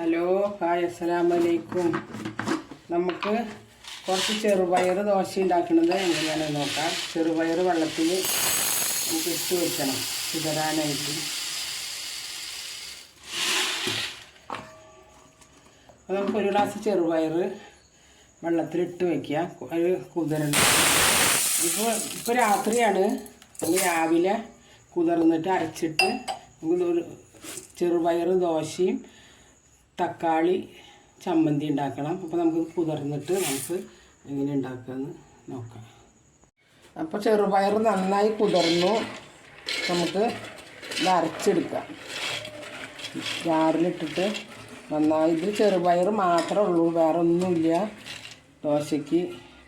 Hello hi അസ്സലാമലൈക്കും. നമുക്ക് കുറച്ച് ചെറുപയർ ദോശ ഉണ്ടാക്കുന്നത് എങ്ങനെയാണെന്ന് നോക്കാം. ചെറുപയർ വെള്ളത്തിൽ നമുക്ക് ഇട്ട് വെക്കണം ചിതരാനായിട്ട് അപ്പോൾ നമുക്ക് ഒരു ഗ്ലാസ് ചെറുപയർ വെള്ളത്തിലിട്ട് വയ്ക്കുക ഒരു കുതിരണം ഇപ്പോൾ ഇപ്പോൾ രാത്രിയാണ്. നമുക്ക് രാവിലെ കുതിർന്നിട്ട് അരച്ചിട്ട് നമുക്ക് ചെറുപയർ ദോശയും തക്കാളി ചമ്മന്തി ഉണ്ടാക്കണം. അപ്പോൾ നമുക്ക് കുതിർന്നിട്ട് നമുക്ക് എങ്ങനെ ഉണ്ടാക്കാമെന്ന് നോക്കാം. അപ്പോൾ ചെറുപയർ നന്നായി കുതിർന്നു. നമുക്ക് ഇത് അരച്ചെടുക്കാം. ജാറിലിട്ടിട്ട് നന്നായി. ഇത് ചെറുപയർ മാത്രമേ ഉള്ളൂ. വേറെ ഒന്നുമില്ല ദോശയ്ക്ക്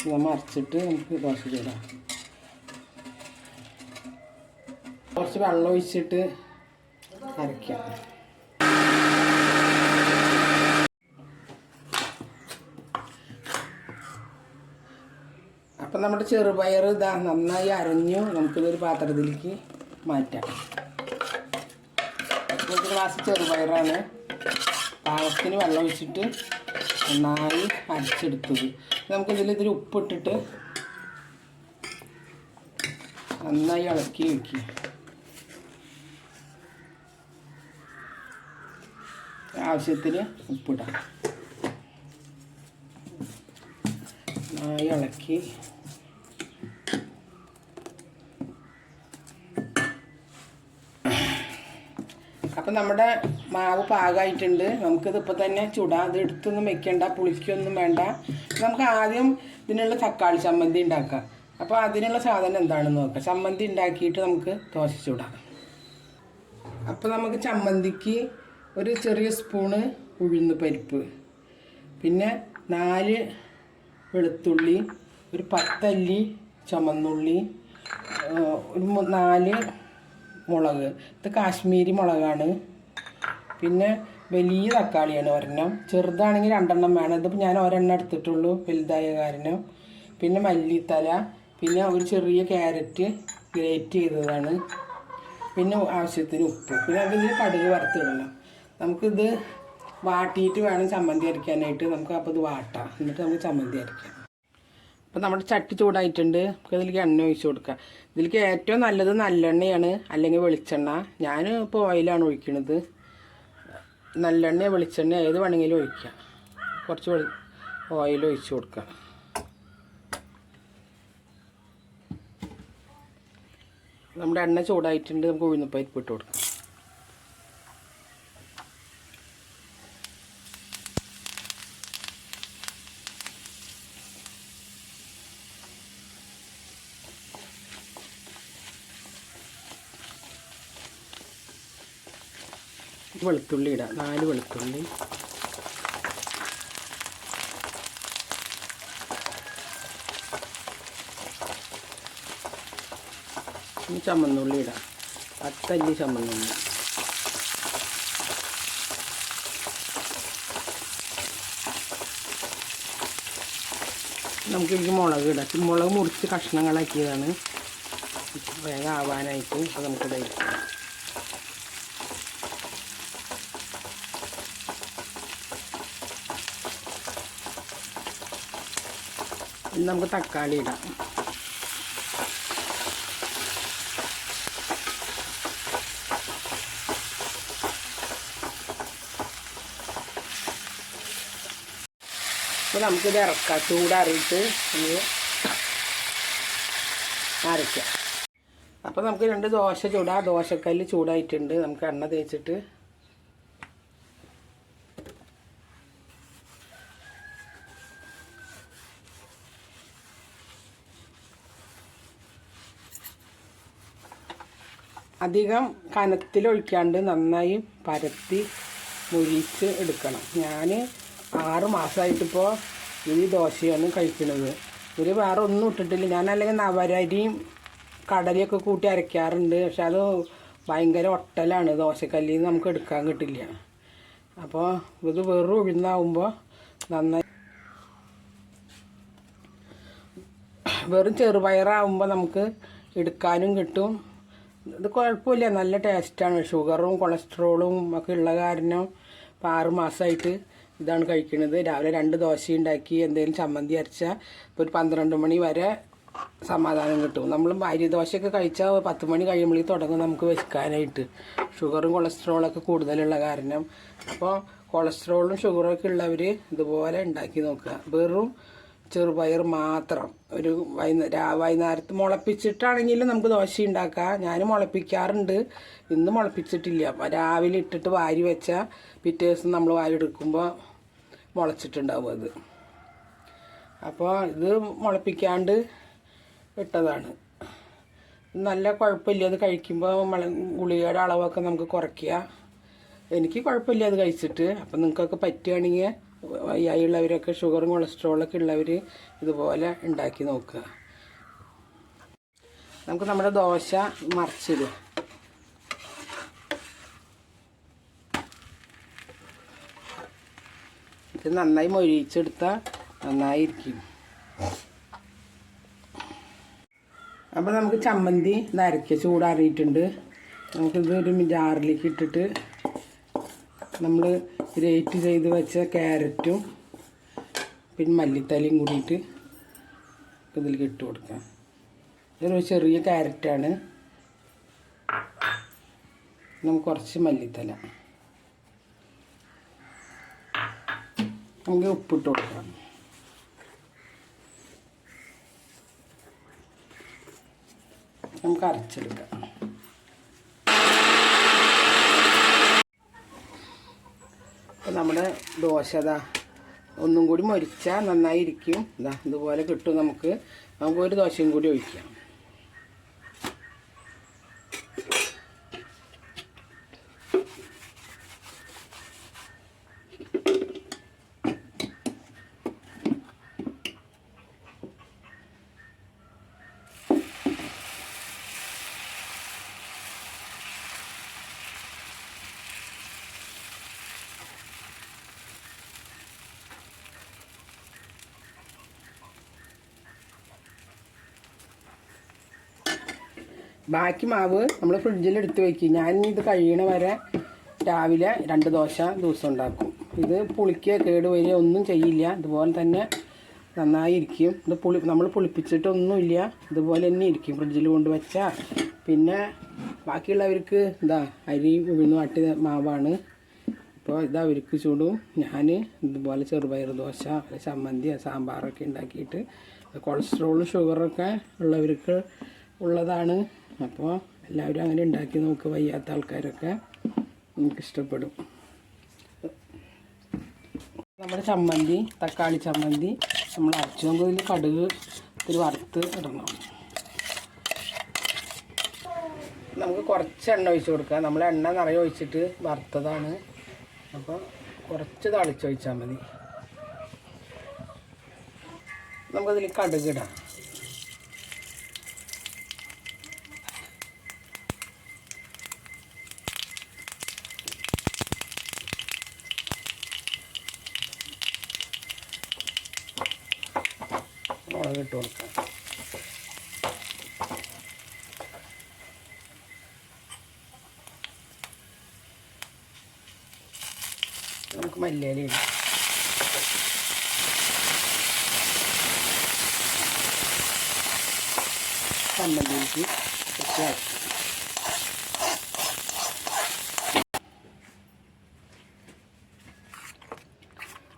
നമ്മൾ അരച്ചിട്ട് നമുക്ക് ദോശ ചൂടാം കുറച്ച് വെള്ളം ഒഴിച്ചിട്ട് അരയ്ക്കാം നമ്മുടെ ചെറുപയർ ഇതാ നന്നായി അരഞ്ഞു. നമുക്കിതൊരു പാത്രത്തിലേക്ക് മാറ്റാം. ഒരു ഗ്ലാസ് ചെറുപയറാണ്. പാകത്തിന് വെള്ളം ഒഴിച്ചിട്ട് നന്നായി അരച്ചെടുത്തത് നമുക്കിതിൽ ഇതിൽ ഉപ്പിട്ടിട്ട് നന്നായി ഇളക്കി വയ്ക്കുക ആവശ്യത്തിന് ഉപ്പിടാം. നന്നായി ഇളക്കി അപ്പം നമ്മുടെ മാവ് പാകമായിട്ടുണ്ട് നമുക്കിത് ഇപ്പം തന്നെ ചുടാം. അത് എടുത്തൊന്നും വെക്കണ്ട പുളിക്കൊന്നും വേണ്ട. നമുക്ക് ആദ്യം ഇതിനുള്ള തക്കാളി ചമ്മന്തി ഉണ്ടാക്കാം. അപ്പോൾ അതിനുള്ള സാധനം എന്താണെന്ന് നോക്കാം. ചമ്മന്തി ഉണ്ടാക്കിയിട്ട് നമുക്ക് ദോശ ചൂടാം അപ്പോൾ നമുക്ക് ചമ്മന്തിക്ക് ഒരു ചെറിയ സ്പൂണ് ഉഴുന്ന് പരിപ്പ് പിന്നെ നാല് വെളുത്തുള്ളി ഒരു പത്തല്ലി ചുമന്നുള്ളി ഒരു നാല് മുളക്. ഇത് കാശ്മീരി മുളകാണ്. പിന്നെ വലിയ തക്കാളിയാണ് ഒരെണ്ണം. ചെറുതാണെങ്കിൽ രണ്ടെണ്ണം വേണം. ഇതിപ്പോൾ ഞാൻ ഒരെണ്ണം എടുത്തിട്ടുള്ളൂ വലുതായ കാരണം. പിന്നെ മല്ലിത്തല. പിന്നെ ഒരു ചെറിയ ക്യാരറ്റ് ഗ്രേറ്റ് ചെയ്തതാണ്. പിന്നെ ആവശ്യത്തിന് ഉപ്പ്. പിന്നെ അതിൽ കടുക് വറുത്തിടണം. നമുക്കിത് വാട്ടിയിട്ട് വേണം ചമ്മന്തി അരയ്ക്കാനായിട്ട്. നമുക്ക് അപ്പോൾ ഇത് വാട്ടാം. എന്നിട്ട് നമുക്ക് ചമ്മന്തി അരയ്ക്കാം. അപ്പോൾ നമ്മുടെ ചട്ടി ചൂടായിട്ടുണ്ട്. നമുക്ക് ഇതിലേക്ക് എണ്ണ ഒഴിച്ച് കൊടുക്കുക ഇതിലേക്ക് ഏറ്റവും നല്ലത് നല്ലെണ്ണയാണ് അല്ലെങ്കിൽ വെളിച്ചെണ്ണ. ഞാൻ ഇപ്പോൾ ഓയിലാണ് ഒഴിക്കുന്നത് നല്ലെണ്ണ വെളിച്ചെണ്ണ ഏത് വേണമെങ്കിലും ഒഴിക്കാം. കുറച്ച് വെളി ഓയിൽ ഒഴിച്ച് കൊടുക്കുക നമ്മുടെ എണ്ണ ചൂടായിട്ടുണ്ട്. നമുക്ക് ഉഴുന്നപ്പരിപ്പ് ഇട്ട് കൊടുക്കാം. വെളുത്തുള്ളി ഇടാം. നാല് വെളുത്തുള്ളി. ചമ്മന്നുള്ളി ഇടാം. പത്തല്ലി ചമ്മന്നുള്ളി. നമുക്ക് എനിക്ക് മുളക് ഇടാം. മുളക് മുറിച്ച് കഷ്ണങ്ങളാക്കിയതാണ്. വേഗം ആവാനായിട്ട് അത് നമുക്കിത് നമുക്ക് തക്കാളി ഇടാം. അപ്പോൾ നമുക്കിത് ഇറക്കാം. ചൂടറിയിട്ട് നമുക്ക് അരയ്ക്കാം. അപ്പോൾ നമുക്ക് രണ്ട് ദോശ ചൂടാം. ദോശക്കല്ല് ചൂടായിട്ടുണ്ട്. നമുക്ക് എണ്ണ തേച്ചിട്ട് അധികം കനത്തിലൊഴിക്കാണ്ട് നന്നായി പരത്തി മുഴിച്ച് എടുക്കണം. ഞാൻ ആറ് മാസമായിട്ടിപ്പോൾ ഈ ദോശയാണ് കഴിക്കുന്നത്. ഒരു വേറെ ഒന്നും ഇട്ടിട്ടില്ല. ഞാൻ അല്ലെങ്കിൽ നവരരിയും കടലയൊക്കെ കൂട്ടി അരയ്ക്കാറുണ്ട്. പക്ഷെ അത് ഭയങ്കര ഒട്ടലാണ്. ദോശക്കല്ലിൽ നിന്ന് നമുക്ക് എടുക്കാൻ കിട്ടില്ല. അപ്പോൾ ഇത് വെറും ഉഴുന്നാവുമ്പോൾ നന്നായി വെറും ചെറുപയറാവുമ്പോൾ നമുക്ക് എടുക്കാനും കിട്ടും. ഇത് കുഴപ്പമില്ല. നല്ല ടേസ്റ്റാണ് ഷുഗറും കൊളസ്ട്രോളും ഒക്കെ ഉള്ള കാരണം ഇപ്പം ആറ് മാസമായിട്ട് ഇതാണ് കഴിക്കുന്നത് രാവിലെ രണ്ട് ദോശ ഉണ്ടാക്കി എന്തെങ്കിലും ചമ്മന്തി അരച്ചാൽ ഇപ്പോൾ ഒരു പന്ത്രണ്ട് മണി വരെ സമാധാനം കിട്ടും. നമ്മൾ അരി ദോശയൊക്കെ കഴിച്ചാൽ പത്ത് മണി കഴിയുമ്പോൾ തുടങ്ങും നമുക്ക് വെക്കാനായിട്ട്. ഷുഗറും കൊളസ്ട്രോളൊക്കെ കൂടുതലുള്ള കാരണം. അപ്പോൾ കൊളസ്ട്രോളും ഷുഗറും ഒക്കെ ഉള്ളവർ ഇതുപോലെ ഉണ്ടാക്കി നോക്കുക. വെറും ചെറുപയർ മാത്രം. ഒരു വൈകുന്നേരം വൈകുന്നേരത്ത് മുളപ്പിച്ചിട്ടാണെങ്കിലും നമുക്ക് ദോശ ഉണ്ടാക്കാം. ഞാൻ മുളപ്പിക്കാറുണ്ട്. ഇന്ന് മുളപ്പിച്ചിട്ടില്ല. രാവിലെ ഇട്ടിട്ട് വാരി വെച്ചാൽ പിറ്റേ ദിവസം നമ്മൾ വാരി എടുക്കുമ്പോൾ മുളച്ചിട്ടുണ്ടാവും അത്. അപ്പോൾ ഇത് മുളപ്പിക്കാണ്ട് ഇട്ടതാണ്. നല്ല കുഴപ്പമില്ല. അത് കഴിക്കുമ്പോൾ മള ഗുളികയുടെ അളവൊക്കെ നമുക്ക് കുറയ്ക്കുക. എനിക്ക് കുഴപ്പമില്ല അത് കഴിച്ചിട്ട്. അപ്പം നിങ്ങൾക്കൊക്കെ പറ്റുകയാണെങ്കിൽ വയ്യായുള്ളവരൊക്കെ ഷുഗറും കൊളസ്ട്രോളൊക്കെ ഉള്ളവർ ഇതുപോലെ ഉണ്ടാക്കി നോക്കുക. നമുക്ക് നമ്മുടെ ദോശ മറിച്ചിടും ഇത് നന്നായി മൊഴിച്ചെടുത്താൽ നന്നായിരിക്കും. അപ്പോൾ നമുക്ക് ചമ്മന്തി നരയ്ക്ക ചൂടാറിയിട്ടുണ്ട്. നമുക്കിത് ഒരു ജാറിലേക്ക് ഇട്ടിട്ട് നമ്മൾ ഗ്രേറ്റ് ചെയ്ത് വെച്ച ക്യാരറ്റും പിന്നെ മല്ലിത്തലയും കൂടിയിട്ട് ഇതിലേക്ക് ഇട്ട് കൊടുക്കാം. ഇതൊരു ചെറിയ ക്യാരറ്റാണ്. നമുക്ക് കുറച്ച് മല്ലിത്തല. നമുക്ക് ഉപ്പിട്ട് കൊടുക്കാം. നമുക്ക് അരച്ചെടുക്കാം. നമ്മുടെ ദോശ ഇതാ ഒന്നും കൂടി മൊരിച്ചാൽ നന്നായിരിക്കും. ഇതാ ഇതുപോലെ കിട്ടും നമുക്ക്. നമുക്ക് ഒരു ദോശയും കൂടി ഒഴിക്കാം. ബാക്കി മാവ് നമ്മൾ ഫ്രിഡ്ജിൽ എടുത്ത് വെക്കും. ഞാൻ ഇത് കഴിയണ വരെ രാവിലെ രണ്ട് ദോശ ദിവസം ഉണ്ടാക്കും. ഇത് പുളിക്കുക കേട് വരിക ഒന്നും ചെയ്യില്ല. ഇതുപോലെ തന്നെ നന്നായി ഇരിക്കും. ഇത് പുളി നമ്മൾ പുളിപ്പിച്ചിട്ടൊന്നുമില്ല. ഇതുപോലെ തന്നെ ഇരിക്കും. ഫ്രിഡ്ജിൽ കൊണ്ട് വെച്ചാൽ പിന്നെ ബാക്കിയുള്ളവർക്ക് ഇതാ അരി ഉഴുന്ന് വാട്ടി മാവാണ്. അപ്പോൾ ഇത് അവർക്ക് ചൂടും. ഞാൻ ഇതുപോലെ ചെറുപയർ ദോശ ചമ്മന്തി സാമ്പാറൊക്കെ ഉണ്ടാക്കിയിട്ട്. കൊളസ്ട്രോളും ഷുഗറൊക്കെ ഉള്ളവർക്ക് ഉള്ളതാണ്. അപ്പോൾ എല്ലാവരും അങ്ങനെ ഉണ്ടാക്കി നോക്ക് വയ്യാത്ത ആൾക്കാരൊക്കെ നമുക്ക് ഇഷ്ടപ്പെടും നമ്മുടെ ചമ്മന്തി തക്കാളി ചമ്മന്തി നമ്മൾ അരച്ചു നമുക്ക് ഇതിൽ കടുക് ഇത്തിരി വറുത്ത് ഇടണം. നമുക്ക് കുറച്ച് എണ്ണ ഒഴിച്ച് കൊടുക്കാം. നമ്മൾ എണ്ണ നിറയെ ഒഴിച്ചിട്ട് വറുത്തതാണ്. അപ്പോൾ കുറച്ച് തളിച്ചൊഴിച്ചാൽ മതി. നമുക്കതിൽ കടുക് മുളക് ഇട്ട് കൊടുക്കാം. നമുക്ക് മല്ലിയില ഇടാം. ചമ്മന്തിക്ക് കുറച്ച്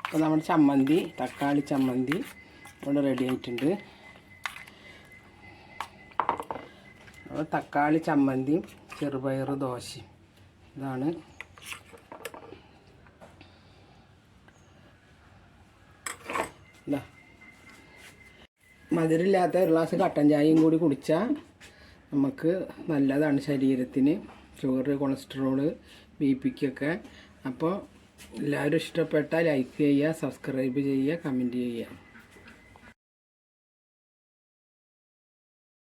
അപ്പോൾ നമ്മുടെ ചമ്മന്തി തക്കാളി ചമ്മന്തി ഇവിടെ റെഡി ആയിട്ടുണ്ട്. തക്കാളി ചമ്മന്തിയും ചെറുപയർ ദോശയും. ഇതാണ്. ഇതാ. മധുരമില്ലാത്ത ഒരു ഗ്ലാസ് കട്ടൻ ചായയും കൂടി കുടിച്ചാൽ നമുക്ക് നല്ലതാണ് ശരീരത്തിന്. ഷുഗർ കൊളസ്ട്രോൾ ബി പിക്കൊക്കെ അപ്പോൾ എല്ലാവരും ഇഷ്ടപ്പെട്ടാൽ ലൈക്ക് ചെയ്യുക സബ്സ്ക്രൈബ് ചെയ്യുക കമന്റ് ചെയ്യുക.